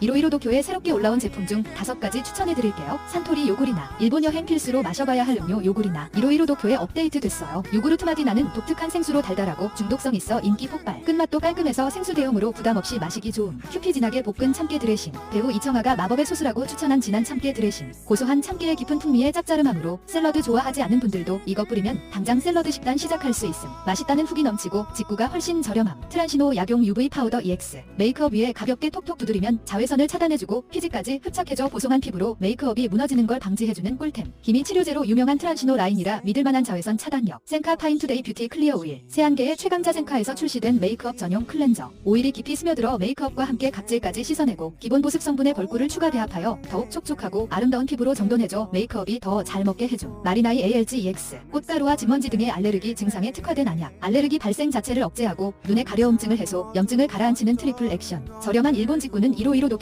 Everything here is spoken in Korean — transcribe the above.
1515 도쿄에 새롭게 올라온 제품 중 5가지 추천해드릴게요. 산토리 요구리나 일본 여행 필수로 마셔봐야 할 음료 요구리나 1515 도쿄에 업데이트 됐어요. 요구르트 맛이 나는 독특한 생수로 달달하고 중독성 있어 인기 폭발. 끝맛도 깔끔해서 생수 대용으로 부담 없이 마시기 좋음. 큐피 진하게 볶은 참깨 드레싱. 배우 이청아가 마법의 소스라고 추천한 진한 참깨 드레싱. 고소한 참깨의 깊은 풍미의 짭짜름함으로 샐러드 좋아하지 않는 분들도 이거 뿌리면 당장 샐러드 식단 시작할 수 있음. 맛있다는 후기 넘치고 직구가 훨씬 저렴함. 트란시노 약용 UV 파우더 EX. 메이크업 위에 가볍게 톡톡 두드리면 자외 선을 차단해주고 피지까지 흡착해줘 보송한 피부로 메이크업이 무너지는 걸 방지해주는 꿀템. 기미 치료제로 유명한 트란시노 라인이라 믿을만한 자외선 차단력. sen카 파인투데이 뷰티 클리어 오일. 세안계의 최강자 sen카에서 출시된 메이크업 전용 클렌저. 오일이 깊이 스며들어 메이크업과 함께 각질까지 씻어내고 기본 보습 성분의 벌꿀을 추가 배합하여 더욱 촉촉하고 아름다운 피부로 정돈해줘 메이크업이 더 잘 먹게 해줌. 마리나이 ALG EX. 꽃가루와 진먼지 등의 알레르기 증상에 특화된 안약. 알레르기 발생 자체를 억제하고 눈의 가려움증을 해소, 염증을 가라앉히는 트리플 액션. 저렴한 일본 직구는 1515